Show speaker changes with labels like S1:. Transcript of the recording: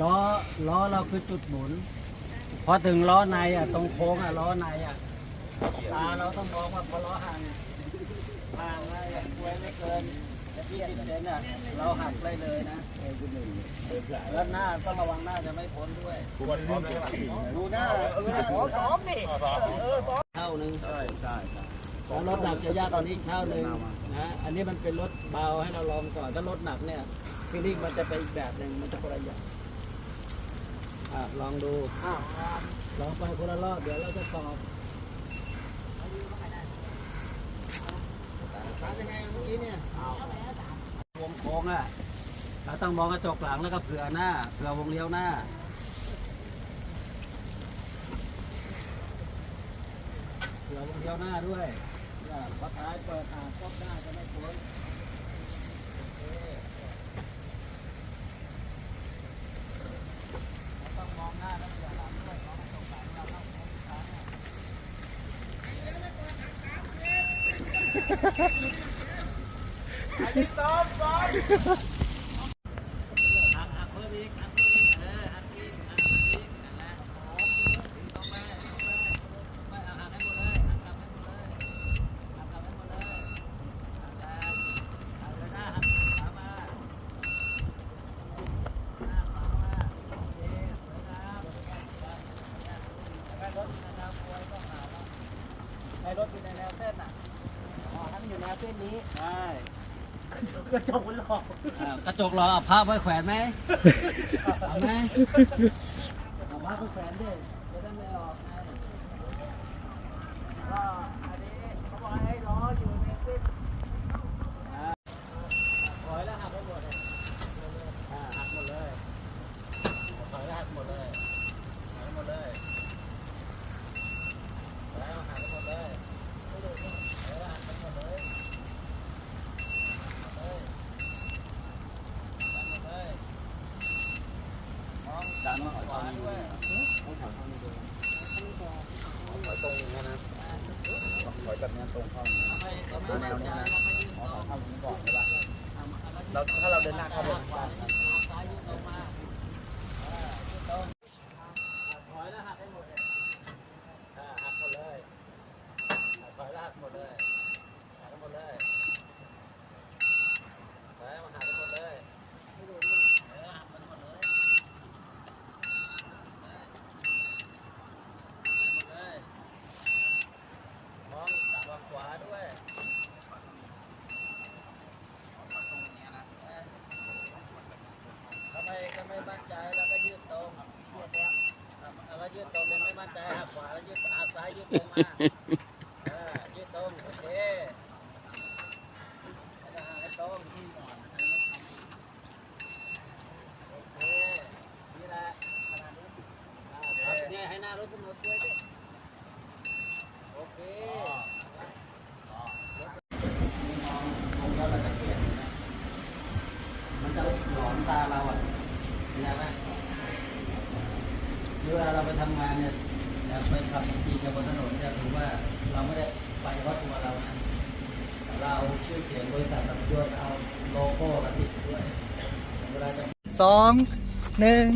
S1: ล้อล้อเราคือจุดหมุน พอถึงล้อในอะตรงโค้งอะล้อในอะตาเราต้องมองว่าพอล้อห่างห่างอะไรอะกล้วยไม่เกินยี่สิบเซนอะเราหักได้เลยนะแล้วหน้าต้องระวังหน้าจะไม่พ้นด้วย
S2: ดูหน้าเออหน้าซ้อมนี่
S1: เท่านึง
S2: ใช่ใช่ใช่
S1: แล้วรถหนักจะยากตอนนี้อีกเท่านึงนะอันนี้มันเป็นรถเบาให้เราลองก่อนถ้ารถหนักเนี่ยฟีลลิ่งมันจะไปอีกแบบหนึ่งมันจะคนละอย่าง อะลองดูลองไปคนละรอบเดี๋ยวเราจะตอบ
S2: ตามยังไงเมื่อกี้เนี่ย
S1: วงโค้งอะเราต้องมองกระจกหลังแล้วก็เผื่อหน้าเผื่อวงเลี้ยวหน้าเผื่อวงเลี้ยวหน้าด้วยอะพอท้ายเปิดอ่านก็หน้าจะไม่พ้นโอเคเราต้องมองหน้าแล้วเผื่อหลังด้วยมองกระจกหลังเราต้องมองทางเนี่ย หักหักเพิ่มอีกหักเพิ่มอีกเออหักอีกหักอีกนั่นแหละดึงตรงไปดึงตรงไปไม่เอาหักให้หมดเลยหักกลับให้หมดเลยหักกลับให้หมดเลยหักแล้วหักเลยหน้าหักขามาหน้าขวามาโอเคสวยงามให้รถอยู่ในแนวมวยต้องหาแล้วให้รถอยู่ในแนวเส้นอะ
S2: อ๋อท่านอยู่แนว เส้นนี้
S1: ใช่
S2: กระจกมันหลอก
S1: อ่ากระจกรอเอาผ้าไว้แขวนไหมเอาไหมเอาผ้าไปแขวนดิจะได้ไม่ออกไง
S2: ก็อันนี้เขาบอกให้ล้ออยู่ในเส้น
S1: อ่าถอยแล้วหักไปหมดเลยอ่าหักหมดเลยถอยแล้วหักหมดเลยหักหมดเลยแล้วหักหมดเลยแล้วหักหมดเลยหักหมดเลยหักหมดเลยมองดันมาขวาด้วย
S2: ถอยตรงนี้นะถอยแบบนี้ตรงเข้า
S1: ทำไมทำไมแนวเนี้ยนะ
S2: อ๋อถอยเข้าตรงนี้ก่อนใช่ปะ เราถ้าเราเดินหน้าเข้าไป
S1: ขวาซ้ายยืดตรงมาอ่ายืดตรงถอยแล้วหักให้หมดเลยอ่าหักหมดเลยถอยแล้วหักหมดเลยหักให้หมดเลยถอยมาหักให้หมดเลยเออหักมันหมดเลยหักให้หมดเลยมองวางขวาด้วยทำ ไม่มั่นใจแล้วก็ยืดตรงแล้วก็ยืดตรงเลยไม่มั่นใจหักขวาแล้วยืดหักซ้ายยืดตรงมาเออยืดตรงโอเคแล้วก็หักตรงโอเคนี่แหละขนาดนี้อ่าเอาทีนี้ให้หน้ารถตำรวจด้วยดิโอเค ผมก็เราจะเปลี่ยนนะมันจะหลอนตาเราอะเห็นไหม เวลาเราไปทำงานเนี่ยไปขับขี่กันบนถนนเนี่ยถือว่าเราไม่ได้ไปเพราะตัวเรานะเราเชื่อเสียงบริษัทเราด้วยเอาโลโก้เราติดด้วยเวลาจะ
S3: สองหนึ่ง